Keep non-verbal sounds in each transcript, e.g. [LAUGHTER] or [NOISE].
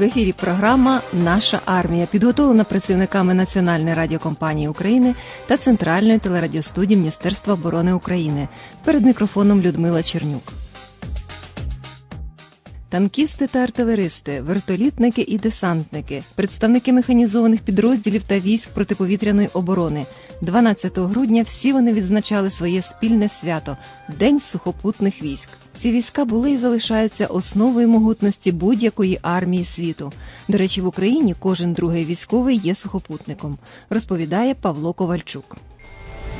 В ефірі програма Наша армія підготовлена працівниками Національної радіокомпанії України та Центральної телерадіостудії Міністерства оборони України. Перед мікрофоном Людмила Чернюк. Танкісти та артилеристи, вертолітники і десантники, представники механізованих підрозділів та військ протиповітряної оборони. 12 грудня всі вони відзначали своє спільне свято День сухопутних військ. Ці війська були і залишаються основою могутності будь-якої армії світу. До речі, в Україні кожен другий військовий є сухопутником, розповідає Павло Ковальчук.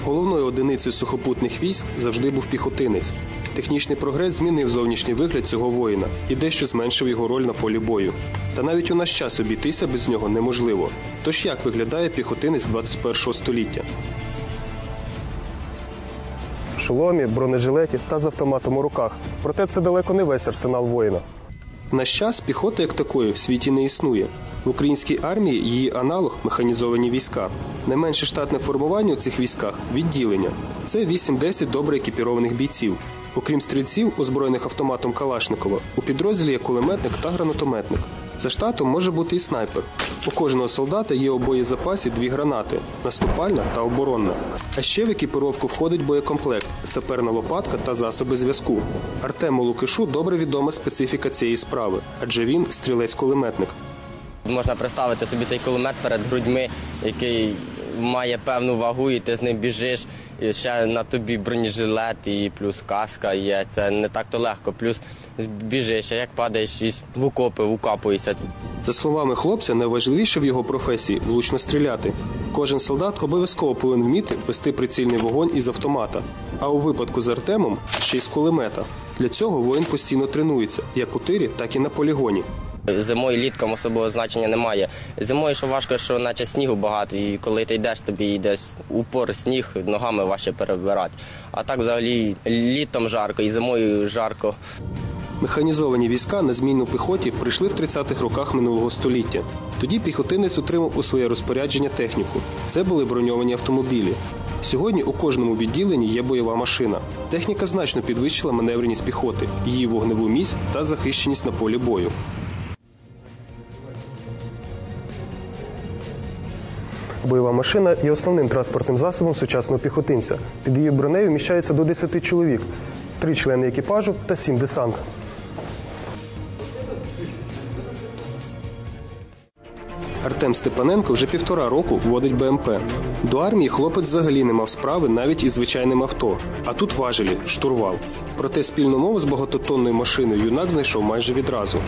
Головною одиницею сухопутних військ завжди був піхотинець. Технічний прогрес змінив зовнішній вигляд цього воїна і дещо зменшив його роль на полі бою. Та навіть у наш час обійтися без нього неможливо. Тож як виглядає піхотинець 21 століття? Шоломі, бронежилеті та з автоматом у руках. Проте це далеко не весь арсенал воїна. В наш час піхоти як такої в світі не існує. В українській армії її аналог механізовані війська. Найменше штатне формування у цих військах відділення. Це 8-10 добре екіпірованих бійців. Окрім стрільців, озброєних автоматом Калашникова, у підрозділі є кулеметник та гранатометник. За штатом може бути і снайпер. У кожного солдата є у боєзапасі дві гранати наступальна та оборонна. А ще в екіпіровку входить боєкомплект, саперна лопатка та засоби зв'язку. Артему Лукишу добре відома специфіка цієї справи, адже він стрілець-кулеметник. Можна представити собі цей кулемет перед грудьми, який має певну вагу, і ти з ним біжиш. І ще на тобі бронежилет, і плюс каска є. Це не так то легко. Плюс біжиш, а як падаєш із в окопи, укапуєшся. За словами хлопця, найважливіше в його професії влучно стріляти. Кожен солдат обов'язково повинен вміти вести прицільний вогонь із автомата. А у випадку з Артемом ще й з кулемета. Для цього воїн постійно тренується як у тирі, так і на полігоні. Зимою літком особливого значення немає. Зимою що важко, що наче снігу багато, і коли ти йдеш, тобі йде упор, сніг, ногами важче перебирати. А так взагалі літом жарко і зимою жарко. Механізовані війська на зміну піхоті прийшли в 30-х роках минулого століття. Тоді піхотинець отримав у своє розпорядження техніку. Це були броньовані автомобілі. Сьогодні у кожному відділенні є бойова машина. Техніка значно підвищила маневреність піхоти, її вогневу міць та захищеність на полі бою. Бойова машина є основним транспортним засобом сучасного піхотинця. Під її бронею вміщається до 10 чоловік, три члени екіпажу та сім десант. Артем Степаненко вже півтора року водить БМП. До армії хлопець взагалі не мав справи навіть із звичайним авто. А тут важелі штурвал. Проте спільну мову з багатотонною машиною юнак знайшов майже відразу.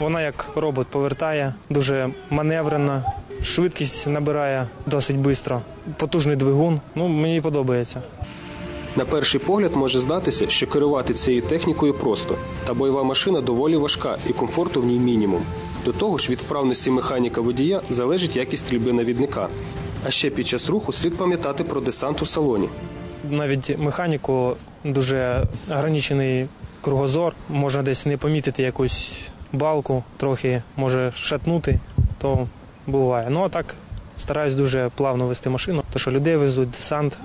Вона як робот повертає, дуже маневрена, швидкість набирає досить швидко. Потужний двигун. Ну, мені подобається. На перший погляд може здатися, що керувати цією технікою просто, та бойова машина доволі важка і комфорту в ній мінімум. До того ж, від вправності механіка водія залежить якість стрільби навідника. А ще під час руху слід пам'ятати про десант у салоні. Навіть механіку дуже ограничений кругозор, можна десь не помітити якусь балку, трохи може шатнути, то буває. Ну а так стараюсь дуже плавно вести машину, тому що людей везуть, десант.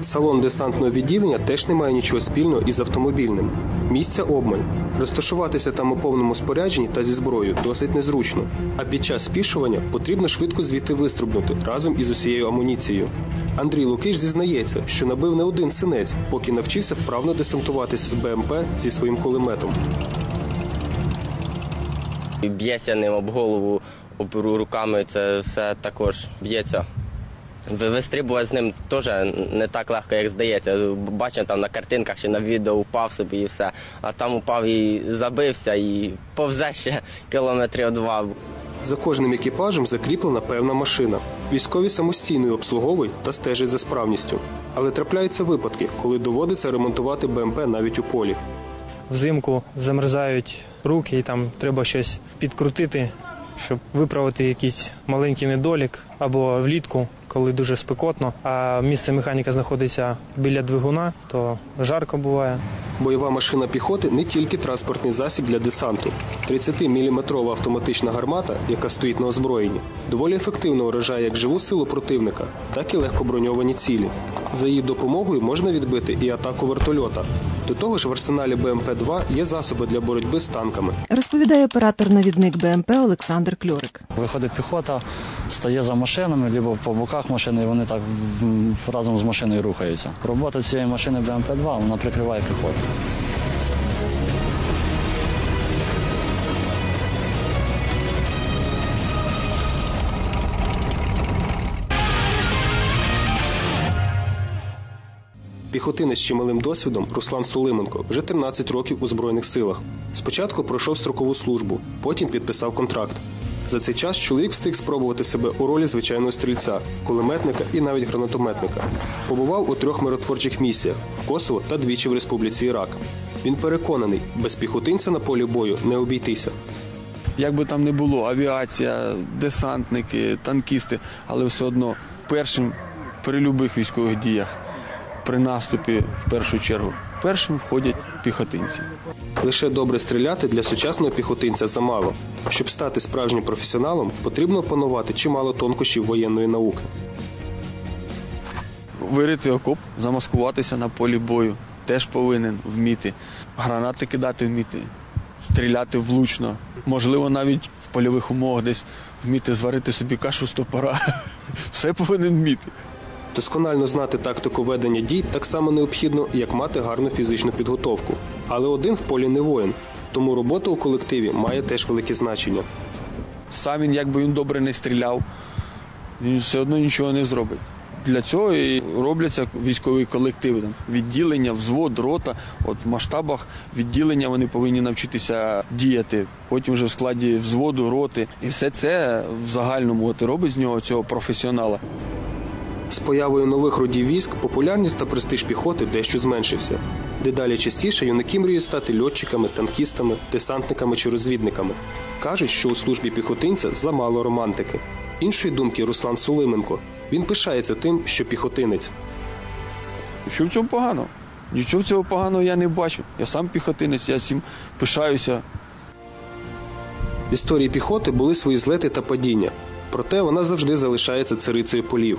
Салон десантного відділення теж не має нічого спільного із автомобільним. Місця обмаль. Розташуватися там у повному спорядженні та зі зброєю досить незручно. А під час спішування потрібно швидко звідти вистрибнути разом із усією амуніцією. Андрій Лукиш зізнається, що набив не один синець, поки навчився вправно десантуватися з БМП зі своїм кулеметом. Б'ється ним об голову, об руками, це все також б'ється. Ви- Вистрибувати з ним теж не так легко, як здається. Бачимо там на картинках чи на відео упав собі і все. А там упав і забився, і повзе ще кілометрів два. За кожним екіпажем закріплена певна машина. Військові самостійно її обслуговують та стежать за справністю. Але трапляються випадки, коли доводиться ремонтувати БМП навіть у полі. Взимку замерзають руки і там треба щось підкрутити, щоб виправити якийсь маленький недолік або влітку, коли дуже спекотно, а місце механіка знаходиться біля двигуна, то жарко буває. Бойова машина піхоти не тільки транспортний засіб для десанту. 30-мм автоматична гармата, яка стоїть на озброєнні, доволі ефективно вражає як живу силу противника, так і легкоброньовані цілі. За її допомогою можна відбити і атаку вертольота. До того ж, в арсеналі БМП-2 є засоби для боротьби з танками. Розповідає оператор-навідник БМП Олександр Кльорик. Виходить піхота, стає за машинами, або по боках машини, і вони так разом з машиною рухаються. Робота цієї машини БМП-2 вона прикриває піхоту. Піхотинець з чималим досвідом Руслан Сулименко вже 13 років у Збройних силах. Спочатку пройшов строкову службу, потім підписав контракт. За цей час чоловік встиг спробувати себе у ролі звичайного стрільця, кулеметника і навіть гранатометника. Побував у трьох миротворчих місіях в Косово та двічі в Республіці Ірак. Він переконаний, без піхотинця на полі бою не обійтися. Як би там не було, авіація, десантники, танкісти, але все одно першим при будь-яких військових діях, при наступі в першу чергу, першим входять піхотинці. Лише добре стріляти для сучасного піхотинця замало. Щоб стати справжнім професіоналом, потрібно опанувати чимало тонкощів воєнної науки. Вирити окоп, замаскуватися на полі бою теж повинен вміти. Гранати кидати вміти, стріляти влучно. Можливо, навіть в польових умовах десь вміти зварити собі кашу з топора. [LAUGHS] Все повинен вміти. Досконально знати тактику ведення дій так само необхідно, як мати гарну фізичну підготовку. Але один в полі не воїн, тому робота у колективі має теж велике значення. Сам він, якби він добре не стріляв, він все одно нічого не зробить. Для цього і робляться військові колективи, там, відділення, взвод, рота. От в масштабах відділення вони повинні навчитися діяти. Потім вже в складі взводу, роти. І все це в загальному от, робить з нього цього професіонала. З появою нових родів військ популярність та престиж піхоти дещо зменшився. Дедалі частіше юнаки мріють стати льотчиками, танкістами, десантниками чи розвідниками. Кажуть, що у службі піхотинця замало романтики. Іншої думки Руслан Сулименко. Він пишається тим, що піхотинець. Що в цьому погано? Нічого цього поганого я не бачу. Я сам піхотинець, я цим пишаюся. В історії піхоти були свої злети та падіння, проте вона завжди залишається царицею полів.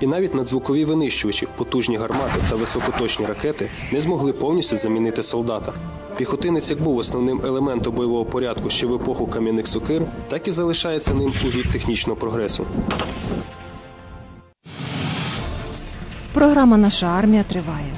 І навіть надзвукові винищувачі, потужні гармати та високоточні ракети не змогли повністю замінити солдата. Піхотинець як був основним елементом бойового порядку ще в епоху кам'яних сокир, так і залишається ним у вік технічного прогресу. Програма Наша армія триває.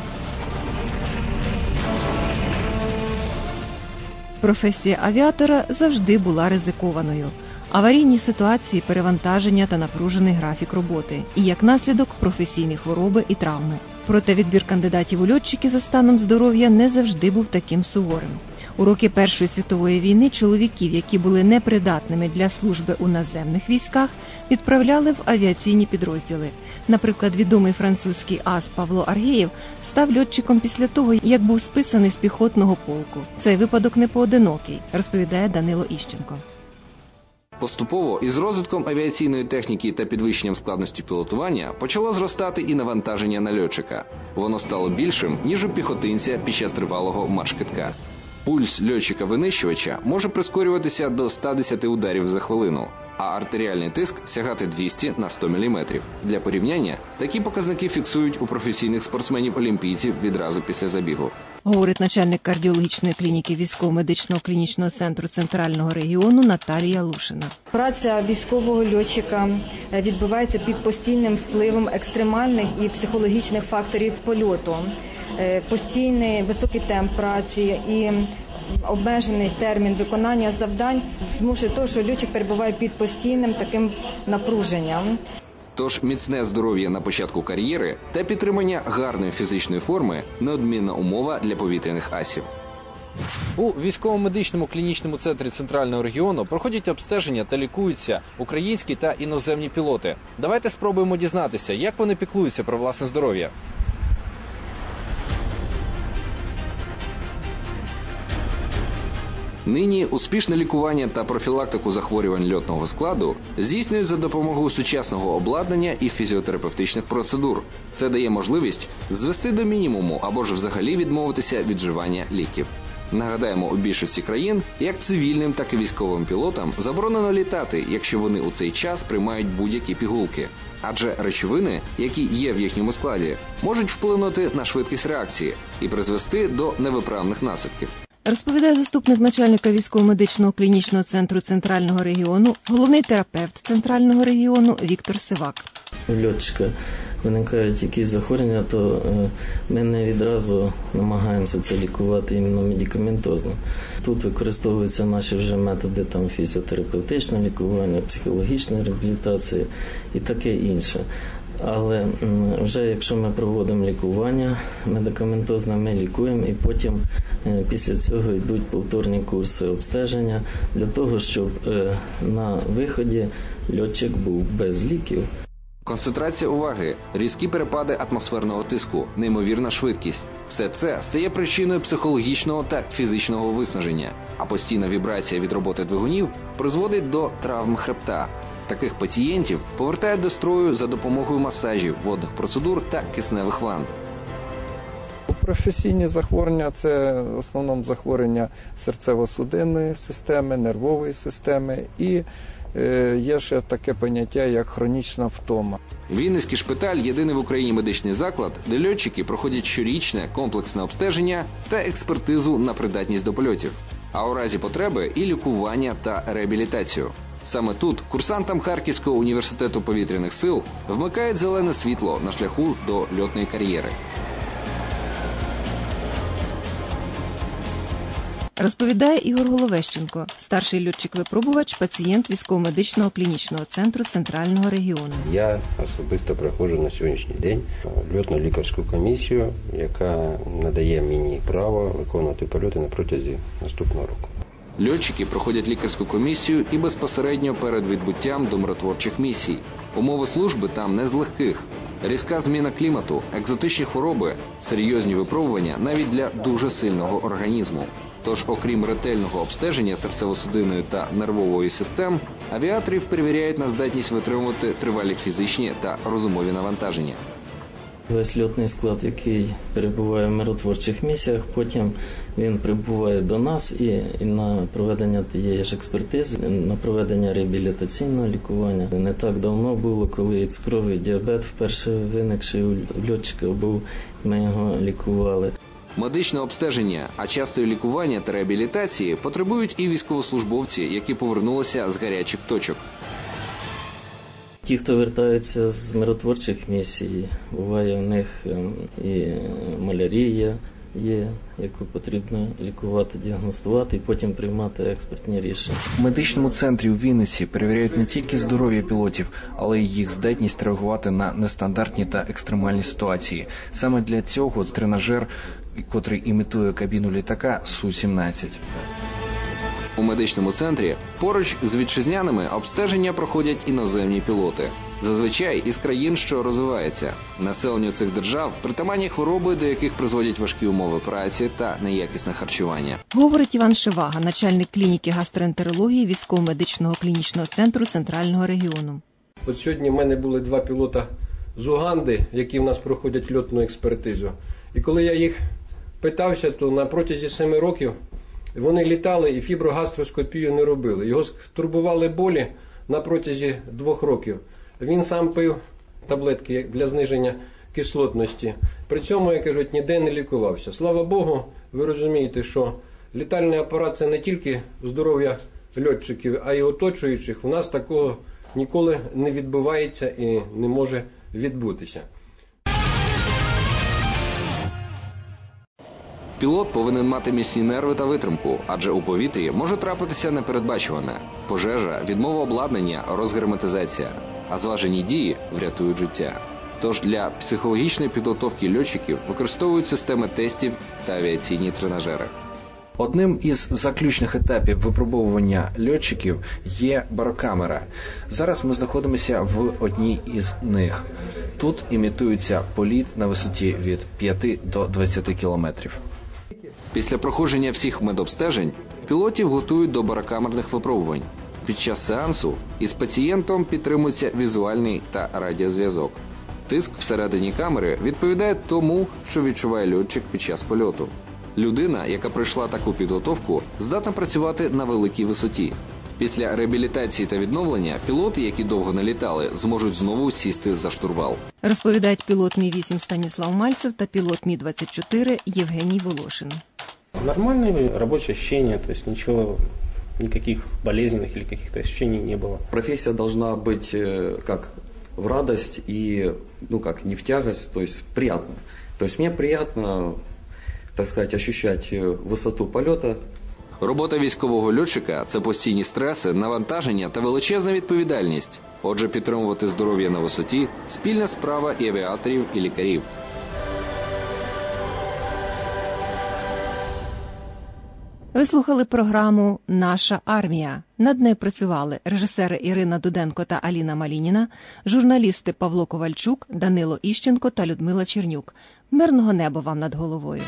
Професія авіатора завжди була ризикованою. Аварійні ситуації, перевантаження та напружений графік роботи, і як наслідок професійні хвороби і травми. Проте відбір кандидатів у льотчики за станом здоров'я не завжди був таким суворим. У роки Першої світової війни чоловіків, які були непридатними для служби у наземних військах, відправляли в авіаційні підрозділи. Наприклад, відомий французький ас Павло Аргєєв став льотчиком після того, як був списаний з піхотного полку. Цей випадок не поодинокий, розповідає Данило Іщенко. Поступово із розвитком авіаційної техніки та підвищенням складності пілотування почало зростати і навантаження на льотчика. Воно стало більшим ніж у піхотинця під час тривалого марш-китка. Пульс льотчика-винищувача може прискорюватися до 110 ударів за хвилину, а артеріальний тиск сягати 200 на 100 мм. Для порівняння такі показники фіксують у професійних спортсменів-олімпійців відразу після забігу. Говорить начальник кардіологічної клініки військово-медичного клінічного центру центрального регіону Наталія Лушина. Праця військового льотчика е, відбувається під постійним впливом екстремальних і психологічних факторів польоту. Е, Постійний високий темп праці і обмежений термін виконання завдань змушує того, що льотчик перебуває під постійним таким напруженням. Тож міцне здоров'я на початку кар'єри та підтримання гарної фізичної форми неодмінна умова для повітряних асів. У військово-медичному клінічному центрі центрального регіону проходять обстеження та лікуються українські та іноземні пілоти. Давайте спробуємо дізнатися, як вони піклуються про власне здоров'я. Нині успішне лікування та профілактику захворювань льотного складу здійснюють за допомогою сучасного обладнання і фізіотерапевтичних процедур. Це дає можливість звести до мінімуму або ж взагалі відмовитися від вживання ліків. Нагадаємо, у більшості країн як цивільним, так і військовим пілотам заборонено літати, якщо вони у цей час приймають будь-які пігулки. Адже речовини, які є в їхньому складі, можуть вплинути на швидкість реакції і призвести до невиправних наслідків. Розповідає заступник начальника військово-медичного клінічного центру центрального регіону, головний терапевт центрального регіону Віктор Сивак. у льотчика виникають якісь захворювання, то е, ми не відразу намагаємося це лікувати іменно медикаментозно. Тут використовуються наші вже методи там, фізіотерапевтичного лікування, психологічної реабілітації і таке інше. Але вже якщо ми проводимо лікування медикаментозне, ми лікуємо і потім е, після цього йдуть повторні курси обстеження для того, щоб е, на виході льотчик був без ліків. Концентрація уваги, різкі перепади атмосферного тиску, неймовірна швидкість все це стає причиною психологічного та фізичного виснаження, а постійна вібрація від роботи двигунів призводить до травм хребта. Таких пацієнтів повертають до строю за допомогою масажів, водних процедур та кисневих ванн. Професійні захворювання це в основному захворювання серцево-судинної системи, нервової системи і е, є ще таке поняття як хронічна втома. Вінницький шпиталь єдиний в Україні медичний заклад, де льотчики проходять щорічне комплексне обстеження та експертизу на придатність до польотів, а у разі потреби і лікування та реабілітацію. Саме тут курсантам Харківського університету повітряних сил вмикають зелене світло на шляху до льотної кар'єри. Розповідає Ігор Головещенко, старший льотчик-випробувач, пацієнт військово-медичного клінічного центру центрального регіону. Я особисто проходжу на сьогоднішній день льотну лікарську комісію, яка надає мені право виконувати польоти на протязі наступного року. Льотчики проходять лікарську комісію і безпосередньо перед відбуттям до миротворчих місій. Умови служби там не з легких. Різка зміна клімату, екзотичні хвороби, серйозні випробування навіть для дуже сильного організму. Тож, окрім ретельного обстеження серцево-судинної та нервової систем, авіаторів перевіряють на здатність витримувати тривалі фізичні та розумові навантаження. Весь льотний склад, який перебуває в миротворчих місіях, потім він прибуває до нас і, і на проведення тієї ж експертизи, на проведення реабілітаційного лікування. Не так давно було, коли цукровий діабет вперше виникший у льотчика був, ми його лікували. Медичне обстеження, а часто і лікування та реабілітації потребують і військовослужбовці, які повернулися з гарячих точок. Ті, хто вертаються з миротворчих місій, буває в них ем, і малярія є, яку потрібно лікувати, діагностувати і потім приймати експертні рішення. В медичному центрі у Вінниці перевіряють не тільки здоров'я пілотів, але й їх здатність реагувати на нестандартні та екстремальні ситуації. Саме для цього тренажер, котрий імітує кабіну літака Су-17. У медичному центрі поруч з вітчизняними обстеження проходять іноземні пілоти. Зазвичай із країн, що розвиваються. Населенню цих держав притаманні хвороби, до яких призводять важкі умови праці та неякісне харчування. Говорить Іван Шевага, начальник клініки гастроентерології військово-медичного клінічного центру центрального регіону. От сьогодні в мене були два пілота з Уганди, які в нас проходять льотну експертизу. І коли я їх питався, то на протязі семи років вони літали і фіброгастроскопію не робили. Його турбували болі на протязі двох років. Він сам пив таблетки для зниження кислотності. При цьому, як кажуть, ніде не лікувався. Слава Богу, ви розумієте, що літальний апарат це не тільки здоров'я льотчиків, а й оточуючих. У нас такого ніколи не відбувається і не може відбутися. Пілот повинен мати міцні нерви та витримку, адже у повітрі може трапитися непередбачуване пожежа, відмова обладнання, розгерметизація, а зважені дії врятують життя. Тож для психологічної підготовки льотчиків використовують системи тестів та авіаційні тренажери. Одним із заключних етапів випробовування льотчиків є барокамера. Зараз ми знаходимося в одній із них. Тут імітується політ на висоті від 5 до 20 кілометрів. Після проходження всіх медобстежень Пілотів готують до барокамерних випробувань. Під час сеансу із пацієнтом підтримується візуальний та радіозв'язок. Тиск всередині камери відповідає тому, що відчуває льотчик під час польоту. Людина, яка пройшла таку підготовку, здатна працювати на великій висоті. Після реабілітації та відновлення пілоти, які довго не літали, зможуть знову сісти за штурвал. Розповідають пілот Мі 8 Станіслав Мальцев та пілот Мі 24 Євгеній Волошин. Нормальные рабочие ощущения, то есть ничего, никаких болезненных или каких-то ощущений не было. Профессия должна быть э, как в радость и, ну как, не в тягость, то есть приятно. То есть мне приятно, так сказать, ощущать э, высоту полета, Робота військового льотчика це постійні стреси, навантаження та величезна відповідальність. Отже, підтримувати здоров'я на висоті спільна справа і авіаторів, і лікарів. Ви слухали програму Наша армія. Над нею працювали режисери Ірина Дуденко та Аліна Малініна, журналісти Павло Ковальчук, Данило Іщенко та Людмила Чернюк. Мирного неба вам над головою.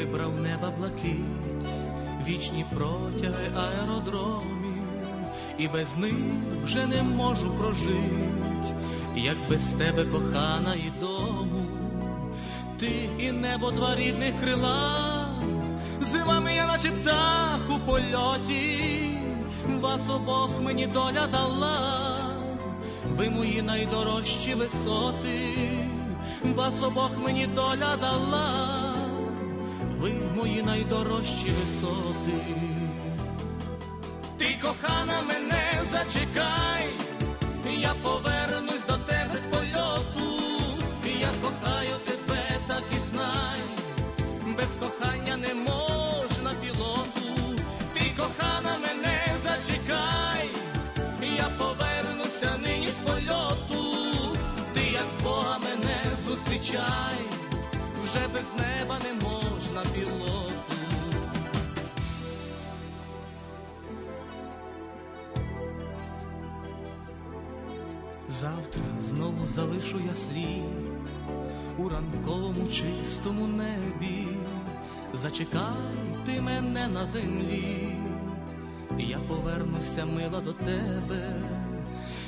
Вибрав неба блакить, вічні протяги аеродромів, і без них вже не можу прожить, як без тебе кохана і дому, ти і небо два рідних крила, з вами я наче птах у польоті, вас обох мені доля дала, ви мої найдорожчі висоти. Вас обох мені доля дала, ви мої найдорожчі висоти. Ти кохана мене зачекай, я повернусь до тебе з польоту, я кохаю тебе, так і знай, без кохання не можна пілоту, ти кохана мене зачекай, я повернуся нині з польоту, ти як Бога мене зустрічай, вже без неба залишу я слід у ранковому чистому небі. Зачекай ти мене на землі, я повернуся мила до тебе,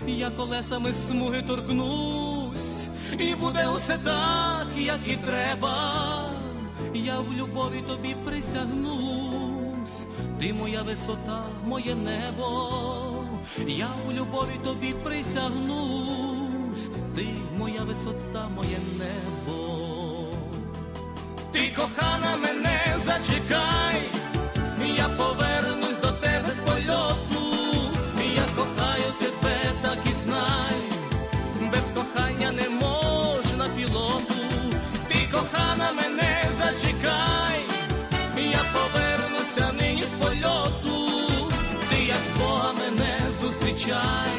я колесами смуги торкнусь, і буде усе так, як і треба. Я в любові тобі присягнусь, ти моя висота, моє небо, я в любові тобі присягнусь, ти моя висота, моє небо. Ти кохана мене зачекай, я повернусь до тебе з польоту, я кохаю тебе, так і знай, без кохання не можна пілоту, ти кохана мене зачекай, я повернуся нині з польоту, ти як Бога мене зустрічай,